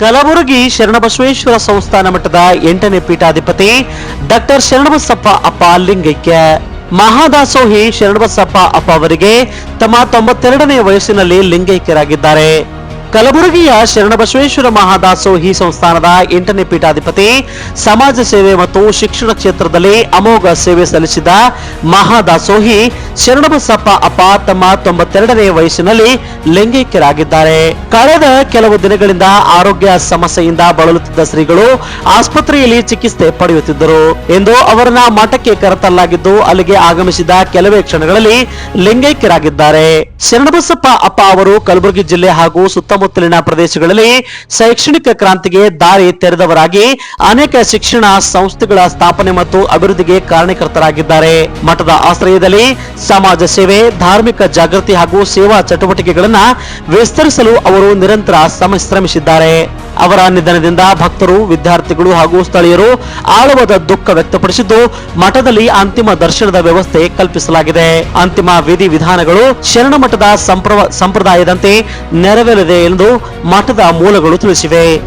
ಕಲಬುರಗಿ ಶರಣಬಸವೇಶ್ವರ ಸಂಸ್ಥಾನ ಮಠದ ಎಂಟನೇ ಪೀಠಾಧಿಪತಿ ಡಾಕ್ಟರ್ ಶರಣಬಸಪ್ಪ ಅಪ್ಪ ಲಿಂಗೈಕ್ಯ. ಮಹಾದಾಸೋಹಿ ಶರಣಬಸಪ್ಪ ಅಪ್ಪ ಅವರಿಗೆ ತಮ್ಮ ತೊಂಬತ್ತೆರಡನೇ ವಯಸ್ಸಿನಲ್ಲಿ ಲಿಂಗೈಕ್ಯರಾಗಿದ್ದಾರೆ. ಕಲಬುರಗಿಯ ಶರಣಬಸವೇಶ್ವರ ಮಹಾದಾಸೋಹಿ ಸಂಸ್ಥಾನದ ಎಂಟನೇ ಪೀಠಾಧಿಪತಿ, ಸಮಾಜ ಸೇವೆ ಮತ್ತು ಶಿಕ್ಷಣ ಕ್ಷೇತ್ರದಲ್ಲಿ ಅಮೋಘ ಸೇವೆ ಸಲ್ಲಿಸಿದ ಮಹಾದಾಸೋಹಿ ಶರಣಬಸಪ್ಪ ಅಪ್ಪ ತಮ್ಮ ತೊಂಬತ್ತೆರಡನೇ ವಯಸ್ಸಿನಲ್ಲಿ ಲಿಂಗೈಕ್ಯರಾಗಿದ್ದಾರೆ. ಕಳೆದ ಕೆಲವು ದಿನಗಳಿಂದ ಆರೋಗ್ಯ ಸಮಸ್ಯೆಯಿಂದ ಬಳಲುತ್ತಿದ್ದ ಶ್ರೀಗಳು ಆಸ್ಪತ್ರೆಯಲ್ಲಿ ಚಿಕಿತ್ಸೆ ಪಡೆಯುತ್ತಿದ್ದರು ಎಂದು ಅವರನ್ನ ಮಠಕ್ಕೆ ಕರೆತರಲಾಗಿದ್ದು, ಅಲ್ಲಿಗೆ ಆಗಮಿಸಿದ ಕೆಲವೇ ಕ್ಷಣಗಳಲ್ಲಿ ಲಿಂಗೈಕ್ಯರಾಗಿದ್ದಾರೆ. ಶರಣಬಸಪ್ಪ ಅಪ್ಪ ಅವರು ಕಲಬುರಗಿ ಜಿಲ್ಲೆ ಹಾಗೂ ಸುತ್ತಮುತ್ತಲಿನ ಪ್ರದೇಶಗಳಲ್ಲಿ ಶೈಕ್ಷಣಿಕ ಕ್ರಾಂತಿಗೆ ದಾರಿ ತೆರೆದವರಾಗಿ ಅನೇಕ ಶಿಕ್ಷಣ ಸಂಸ್ಥೆಗಳ ಸ್ಥಾಪನೆ ಮತ್ತು ಅಭಿವೃದ್ಧಿಗೆ ಕಾರಣಕರ್ತರಾಗಿದ್ದಾರೆ ಮಠದ ಆಶ್ರಯದಲ್ಲಿ ಸಮಾಜ ಸೇವೆ, ಧಾರ್ಮಿಕ ಜಾಗೃತಿ ಹಾಗೂ ಸೇವಾ ಚಟುವಟಿಕೆಗಳನ್ನು ವಿಸ್ತರಿಸಲು ಅವರು ನಿರಂತರ ಶ್ರಮ- ಶ್ರಮಿಸಿದ್ದಾರೆ. ಅವರ ನಿಧನದಿಂದ ಭಕ್ತರು, ವಿದ್ಯಾರ್ಥಿಗಳು ಹಾಗೂ ಸ್ಥಳೀಯರು ಆಳವಾದ ದುಃಖ ವ್ಯಕ್ತಪಡಿಸಿದ್ದು, ಮಠದಲ್ಲಿ ಅಂತಿಮ ದರ್ಶನದ ವ್ಯವಸ್ಥೆ ಕಲ್ಪಿಸಲಾಗಿದೆ. ಅಂತಿಮ ವಿಧಿ ವಿಧಾನಗಳು ಶರಣ ಮಠದ ಸಂಪ್ರದಾಯದಂತೆ ನೆರವೇರಿದೆ ಎಂದು ಮಠದ ಮೂಲಗಳು ತಿಳಿಸಿವೆ.